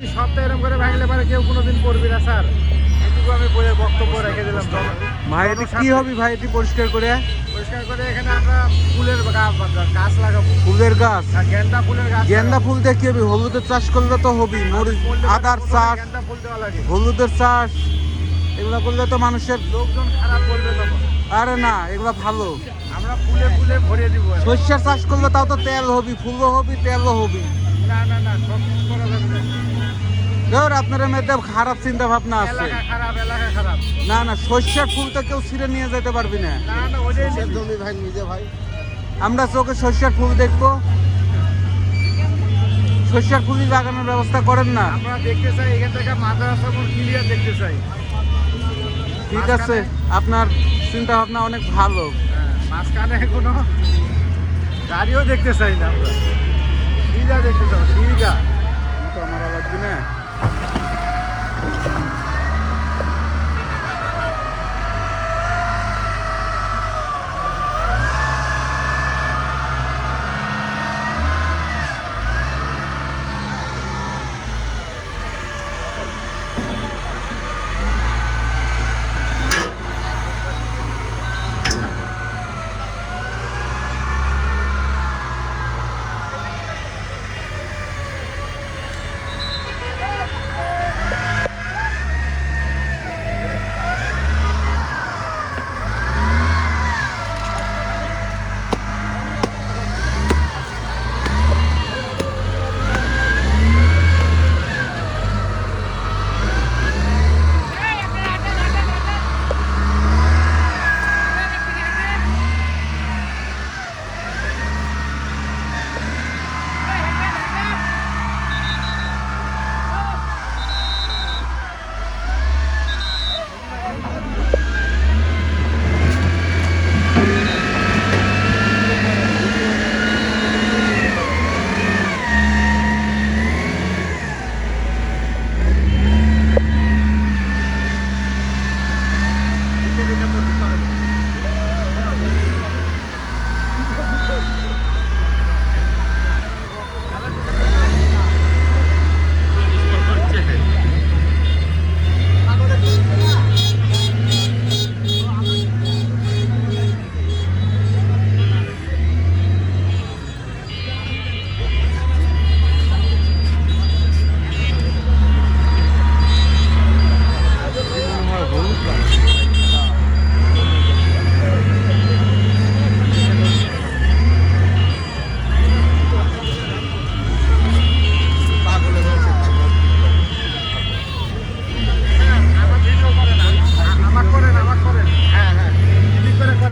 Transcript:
সপ্তাহে এরকম করে ভাঙলে পারে কেউ কোনোদিন করবি না স্যার। এটুকু আমি বলে বক্তব্য রেখে দিলাম। ভাই এটি কি হবে ভাই এটি পরিষ্কার করে? পরিষ্কার করে এখানে আমরা ফুলের গাছ লাগাবো। ফুলের গাছ? আর গেন্দা ফুলের গাছ গেন্দা ফুল দিয়ে কি হবে? হলুদের চাষ করলে তো হবেই মরিচ আদার চাষ হলুদের চাষ এগুলো করলে তো মানুষের লোকজন খারাপ বলবে তখন। আরে না এগুলো ভালো। আমরা ফুলে ফুলে ভরিয়ে দিব। সর্ষের চাষ করলে তাও তো তেল হবি ফুলও হবি তেলও হবি। না না না সব করা যাবে। না ধর আপনার মধ্যে খারাপ চিন্তা ভাবনা আছে। এলাকা খারাপ এলাকা খারাপ। না না সর্ষের ফুল তো কেউ ছিঁড়ে নিয়ে যেতে পারবি না। না না ওটাই নিবি। জমি ভাই নিজে ভাই। আমরা চোখে সর্ষের ফুল দেখব। সর্ষের ফুলই লাগানোর ব্যবস্থা করেন না। আমরা দেখতে চাই এখান থেকে মাদ্রাসা ক্লিয়ার দেখতে চাই। ঠিক আছে আপনার চিন্তা ভাবনা অনেক ভালো। হ্যাঁ, মাঝখানে কোনো গাড়িও দেখতে চাই না আমরা। দেখতে চাই না